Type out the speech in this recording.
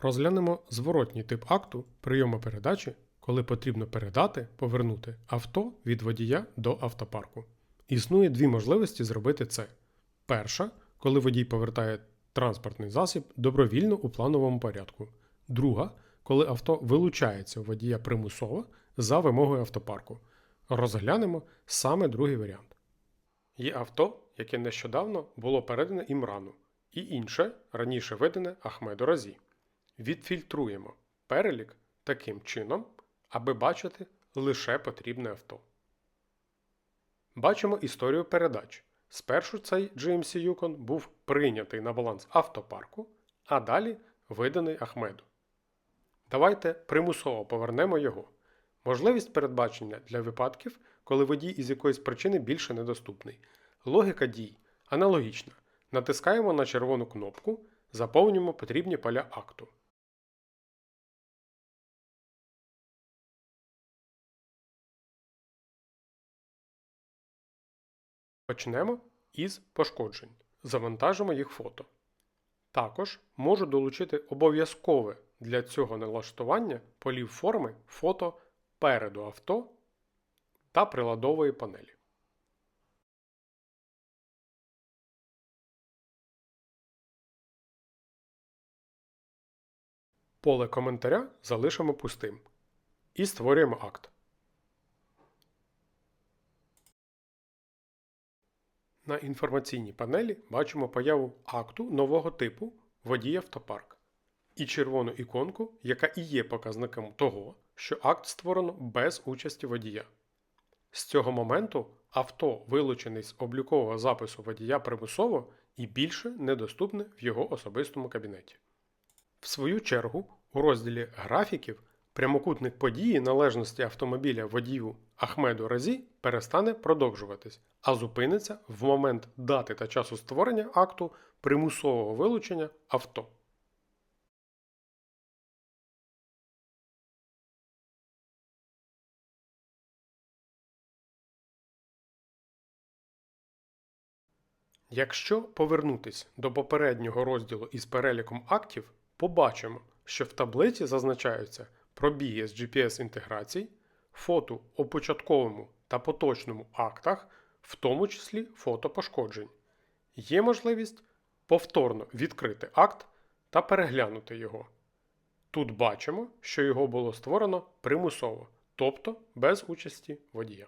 Розглянемо зворотній тип акту прийому передачі, коли потрібно передати, повернути авто від водія до автопарку. Існує дві можливості зробити це. Перша, коли водій повертає транспортний засіб добровільно у плановому порядку. Друга, коли авто вилучається у водія примусово за вимогою автопарку. Розглянемо саме другий варіант. Є авто, яке нещодавно було передане Імрану, і інше раніше видане Ахмеду Разі. Відфільтруємо перелік таким чином, аби бачити лише потрібне авто. Бачимо історію передач. Спершу цей GMC Yukon був прийнятий на баланс автопарку, а далі виданий Ахмеду. Давайте примусово повернемо його. Можливість передбачення для випадків, коли водій із якоїсь причини більше недоступний. Логіка дій аналогічна. Натискаємо на червону кнопку, заповнюємо потрібні поля акту. Почнемо із пошкоджень. Завантажимо їх фото. Також можу долучити обов'язкове для цього налаштування полів форми фото переду авто та приладової панелі. Поле коментаря залишимо пустим. І створюємо акт. На інформаційній панелі бачимо появу акту нового типу водій автопарк і червону іконку, яка і є показником того, що акт створено без участі водія. З цього моменту авто вилучений з облікового запису водія примусово і більше недоступне в його особистому кабінеті. В свою чергу, у розділі графіків прямокутник події належності автомобіля водію Ахмеду Разі перестане продовжуватись, а зупиниться в момент дати та часу створення акту примусового вилучення авто. Якщо повернутись до попереднього розділу із переліком актів, побачимо, що в таблиці зазначаються пробіги з GPS-інтеграцій, фото у початковому та поточному актах, в тому числі фотопошкоджень. Є можливість повторно відкрити акт та переглянути його. Тут бачимо, що його було створено примусово, тобто без участі водія.